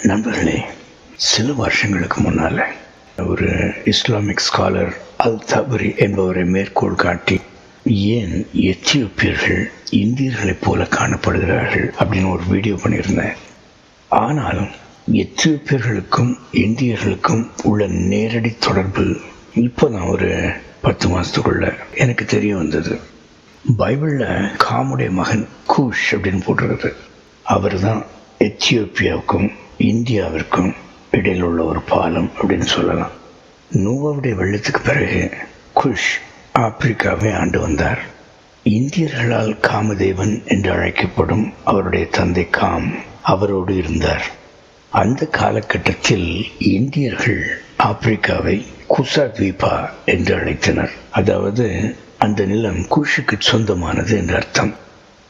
நண்பர்களே சில வருஷங்களுக்கு முன்னால் ஒரு இஸ்லாமிக் ஸ்காலர் அல் தபரி என்பவரை மேற்கோள் காட்டி ஏன் எத்தியோப்பியர்கள் இந்தியர்களைப் போல காணப்படுகிறார்கள்? அப்படின்னு ஒரு வீடியோ பண்ணியிருந்தேன். ஆனாலும் எத்தியோப்பியர்களுக்கும் இந்தியர்களுக்கும் உள்ள நேரடி தொடர்பு இப்போ தான் ஒரு பத்து மாதத்துக்குள்ள எனக்கு தெரிய வந்தது. பைபிளில் காமுடைய மகன் கூஷ் அப்படின்னு போட்டிருக்குது. அவர் தான் எத்தியோப்பியாவுக்கும் இந்தியாவிற்கும் இடையில் உள்ள ஒரு பாலம் அப்படின்னு சொல்லலாம். நூவாவுடைய வெள்ளத்துக்கு பிறகு குஷ் ஆப்பிரிக்காவை ஆண்டு வந்தார். இந்தியர்களால் காமதேவன் என்று அழைக்கப்படும் அவருடைய தந்தை காம் அவரோடு இருந்தார். அந்த காலகட்டத்தில் இந்தியர்கள் ஆப்பிரிக்காவை குசா தீபா என்று அழைத்தனர். அதாவது அந்த நிலம் குஷுக்கு சொந்தமானது என்று அர்த்தம்.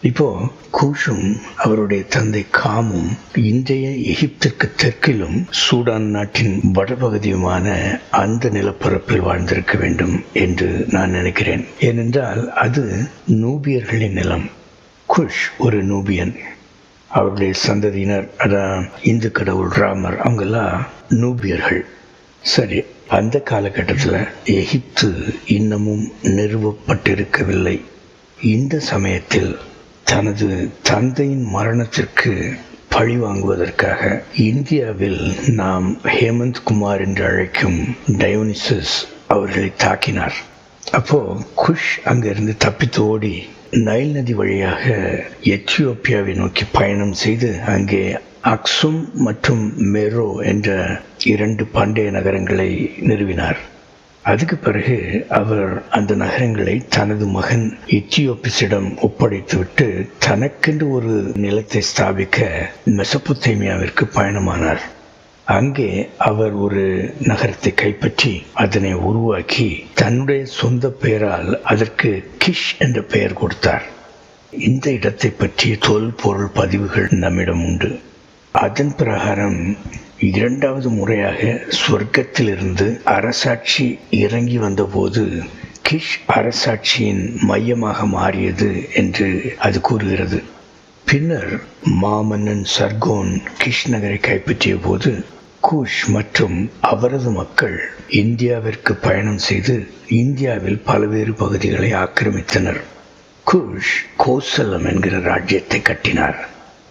இப்போ கூஷும் அவருடைய தந்தை காமும் இன்றைய எகிப்திற்கு தெற்கிலும் சூடான் நாட்டின் வடபகுதியுமான அந்த நிலப்பரப்பில் வாழ்ந்திருக்க வேண்டும் என்று நான் நினைக்கிறேன். ஏனென்றால் அது நூபியர்களின் நிலம். குஷ் ஒரு நூபியன். அவருடைய சந்ததியினர் அதான் இந்து கடவுள் ராமர் அவங்கெல்லாம் நூபியர்கள். சரி அந்த காலகட்டத்தில் எகிப்து இன்னமும் நிறுவப்பட்டிருக்கவில்லை. இந்த சமயத்தில் தனது தந்தையின் மரணத்திற்கு பழி வாங்குவதற்காக இந்தியாவில் நாம் ஹேமந்த் குமார் என்று அழைக்கும் டயோனிசஸ் அவர்களை தாக்கினார். அப்போ குஷ் அங்கிருந்து தப்பித்து ஓடி நைல் நதி வழியாக எத்தியோப்பியாவை நோக்கி பயணம் செய்து அங்கே அக்சும் மற்றும் மெரோ என்ற இரண்டு பண்டைய நகரங்களை நிறுவினார். அதுக்கு பிறகு அவர் அந்த நகரங்களை தனது மகன் இத்தியோபிஸிடம் ஒப்படைத்துவிட்டு தனக்கென்று ஒரு நிலத்தை ஸ்தாபிக்க மெசப்புத்தேமியாவிற்கு பயணமானார். அங்கே அவர் ஒரு நகரத்தை கைப்பற்றி அதனை உருவாக்கி தன்னுடைய சொந்த பெயரால் அதற்கு கிஷ் என்ற பெயர் கொடுத்தார். இந்த இடத்தை பற்றிய தொல்பொருள் பதிவுகள் நம்மிடம் உண்டு. அதன் பிரகாரம் இரண்டாவது முறையாக சொர்க்கத்திலிருந்து அரசாட்சி இறங்கி வந்தபோது கிஷ் அரசாட்சியின் மையமாக மாறியது என்று அது கூறுகிறது. பின்னர் மாமன்னன் சர்கோன் கிஷ் நகரை கைப்பற்றிய போது குஷ் மற்றும் அவரது மக்கள் இந்தியாவிற்கு பயணம் செய்து இந்தியாவில் பல்வேறு பகுதிகளை ஆக்கிரமித்தனர். குஷ் கோசலம் என்கிற ராஜ்யத்தை கட்டினார்.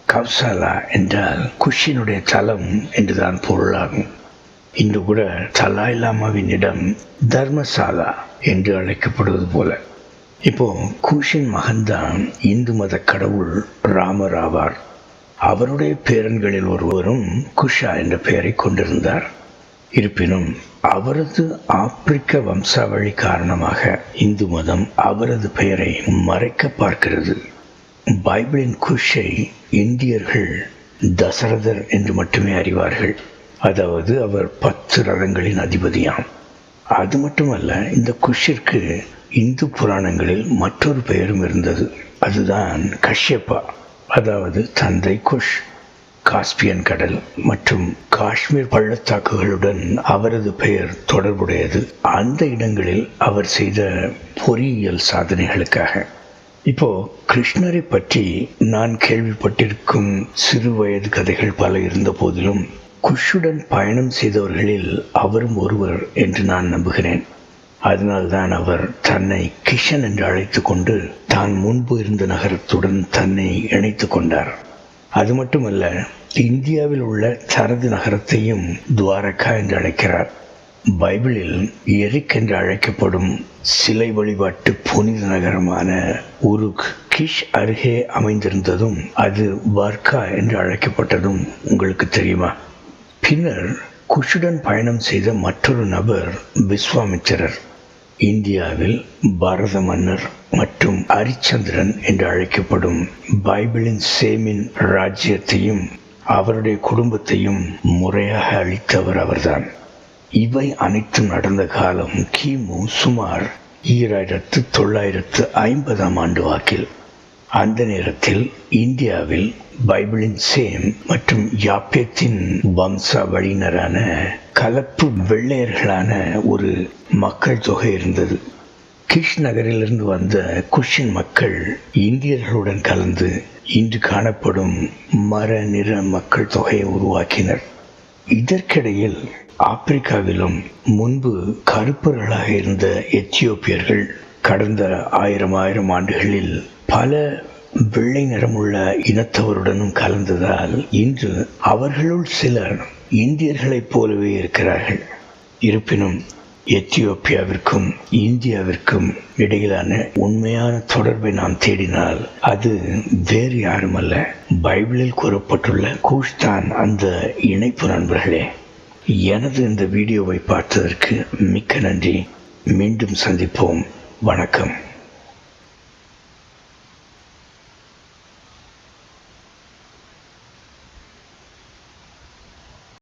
கவ்சாலா என்றால் குஷினுடைய தலம் என்றுதான் பொருளாகும். இன்று கூட தலாய் லாமாவின் இடம் தர்மசாலா என்று அழைக்கப்படுவது போல. இப்போ குஷின் மகன்தான் இந்து மத கடவுள் ராமர் ஆவார் அவருடைய பேரன்களில் ஒருவரும் குஷா என்ற பெயரை கொண்டிருந்தார். இருப்பினும் அவரது ஆப்பிரிக்க வம்சாவளி காரணமாக இந்து மதம் அவரது பெயரை மறைக்க பார்க்கிறது. பைபிளின் குஷை இந்தியர்கள் தசரதர் என்று மட்டுமே அறிவார்கள். அதாவது அவர் பத்து ரதங்களின் அதிபதியாம். அது மட்டுமல்ல இந்த குஷிற்கு இந்து புராணங்களில் மற்றொரு பெயரும் இருந்தது. அதுதான் கஷ்யப்பா. அதாவது தந்தை குஷ் காஸ்பியன் கடல் மற்றும் காஷ்மீர் பள்ளத்தாக்குகளுடன் அவரது பெயர் தொடர்புடையது. அந்த இடங்களில் அவர் செய்த பொறியியல் சாதனைகளுக்காக. இப்போ கிருஷ்ணரை பற்றி நான் கேள்விப்பட்டிருக்கும் சிறு வயது கதைகள் பல இருந்த போதிலும் குஷுடன் பயணம் செய்தவர்களில் அவரும் ஒருவர் என்று நான் நம்புகிறேன். அதனால்தான் அவர் தன்னை கிஷன் என்று அழைத்து கொண்டு தான் முன்பு இருந்த நகரத்துடன் தன்னை இணைத்து கொண்டார். அது மட்டுமல்ல இந்தியாவில் உள்ள தனது நகரத்தையும் துவாரகா என்று அழைக்கிறார். பைபிளில் எரிக் என்று அழைக்கப்படும் சிலை வழிபாட்டு புனித நகரமான உருக் கிஷ் அருகே அமைந்திருந்ததும் அது வர்க்கா என்று அழைக்கப்பட்டதும் உங்களுக்கு தெரியுமா? பின்னர் குஷுடன் பயணம் செய்த மற்றொரு நபர் விஸ்வாமித்திரர் இந்தியாவில் பாரத மன்னர் மற்றும் அரிச்சந்திரன் என்று அழைக்கப்படும் பைபிளின் சேமின் ராஜ்யத்தையும் அவருடைய குடும்பத்தையும் முறையாக அளித்தவர் அவர்தான். இவை அனைத்தும் நடந்த காலம் கிமு சுமார் ஈராயிரத்து தொள்ளாயிரத்து ஐம்பதாம் ஆண்டு வாக்கில். அந்த நேரத்தில் இந்தியாவில் பைபிளின் சேம் மற்றும் யாப்பியத்தின் வம்சா வழியினரான கலப்பு வெள்ளையர்களான ஒரு மக்கள் தொகை இருந்தது. கிஷ் நகரிலிருந்து வந்த குஷின் மக்கள் இந்தியர்களுடன் கலந்து இன்று காணப்படும் மர நிற மக்கள் தொகையை உருவாக்கினர். இதற்கிடையில் ஆப்பிரிக்காவிலும் முன்பு கருப்பர்களாக இருந்த எத்தியோப்பியர்கள் கடந்த ஆயிரம் ஆயிரம் ஆண்டுகளில் பல வெள்ளை நிறமுள்ள இனத்தவருடனும் கலந்ததால் இன்று அவர்களுள் சிலர் இந்தியர்களைப் போலவே இருக்கிறார்கள். இருப்பினும் எத்தியோப்பியாவிற்கும் இந்தியாவிற்கும் இடையிலான உண்மையான தொடர்பை நாம் தேடினால் அது வேறு யாருமல்ல. பைபிளில் கூறப்பட்டுள்ள கூஷ்தான் அந்த இணைப்பு நண்பர்களே எனது இந்த வீடியோவை பார்த்ததற்கு மிக்க நன்றி. மீண்டும் சந்திப்போம். வணக்கம்.